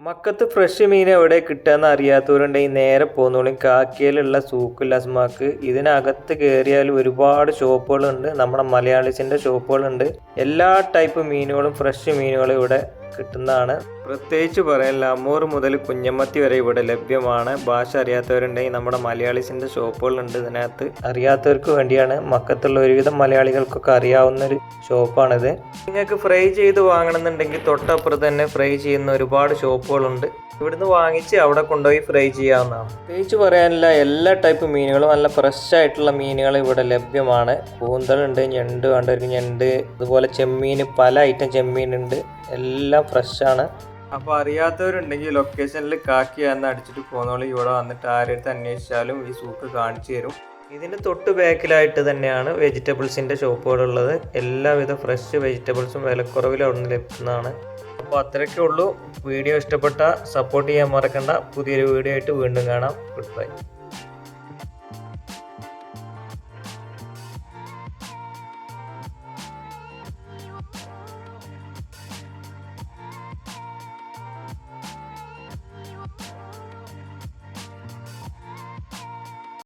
മക്കത്ത് ഫ്രഷ് മീൻ എവിടെ കിട്ടുകയെന്ന് അറിയാത്തവരുണ്ടെങ്കിൽ നേരെ പോന്നോളും. കാക്കിയിലുള്ള സൂക്കിൽ അസ്മാക്ക് ഇതിനകത്ത് കയറിയാൽ ഒരുപാട് ഷോപ്പുകളുണ്ട് നമ്മുടെ മലയാളീസിന്റെ ഷോപ്പുകളുണ്ട് എല്ലാ ടൈപ്പ് മീനുകളും ഫ്രഷ് മീനുകളും ഇവിടെ കിട്ടുന്നതാണ്. പ്രത്യേകിച്ച് പറയാൻ ലാമൂർ മുതൽ കുഞ്ഞമ്മത്തി വരെ ഇവിടെ ലഭ്യമാണ്. ഭാഷ അറിയാത്തവരുണ്ടെങ്കിൽ നമ്മുടെ മലയാളീസിന്റെ ഷോപ്പുകളുണ്ട് ഇതിനകത്ത്. അറിയാത്തവർക്ക് വേണ്ടിയാണ്. മക്കത്തുള്ള ഒരുവിധം മലയാളികൾക്കൊക്കെ അറിയാവുന്ന ഒരു ഷോപ്പാണിത്. നിങ്ങൾക്ക് ഫ്രൈ ചെയ്ത് വാങ്ങണമെന്നുണ്ടെങ്കിൽ തൊട്ടപ്പുറത്ത് തന്നെ ഫ്രൈ ചെയ്യുന്ന ഒരുപാട് ഷോപ്പുകളുണ്ട്. ഇവിടുന്ന് വാങ്ങിച്ച് അവിടെ കൊണ്ടുപോയി ഫ്രൈ ചെയ്യാവുന്നതാണ്. പ്രത്യേകിച്ച് പറയാനില്ല എല്ലാ ടൈപ്പ് മീനുകളും നല്ല ഫ്രഷ് ആയിട്ടുള്ള മീനുകൾ ഇവിടെ ലഭ്യമാണ്. കൂന്തലുണ്ട് ഞണ്ട് വേണ്ടവർക്ക് ഞണ്ട് അതുപോലെ ചെമ്മീൻ പല ഐറ്റം ചെമ്മീൻ ഉണ്ട്. എല്ലാം ഫ്രഷാണ് അപ്പോൾ അറിയാത്തവരുണ്ടെങ്കിൽ ലൊക്കേഷനിൽ കാക്കി എന്ന് അടിച്ചിട്ട് പോന്നോളി. ഇവിടെ വന്നിട്ട് ആരെടുത്ത് അന്വേഷിച്ചാലും ഈ സൂക്ക് കാണിച്ചു തരും. ഇതിന് തൊട്ട് ബാക്കിലായിട്ട് തന്നെയാണ് വെജിറ്റബിൾസിന്റെ ഷോപ്പുകളുള്ളത് എല്ലാവിധ ഫ്രഷ് വെജിറ്റബിൾസും വിലക്കുറവിൽ അവിടെ നിന്ന് ലഭിക്കുന്നതാണ്. അപ്പോൾ അത്രയൊക്കെ ഉള്ളൂ. വീഡിയോ ഇഷ്ടപ്പെട്ട സപ്പോർട്ട് ചെയ്യാൻ മറക്കണ്ട. പുതിയൊരു വീഡിയോ ആയിട്ട് വീണ്ടും കാണാം. Good bye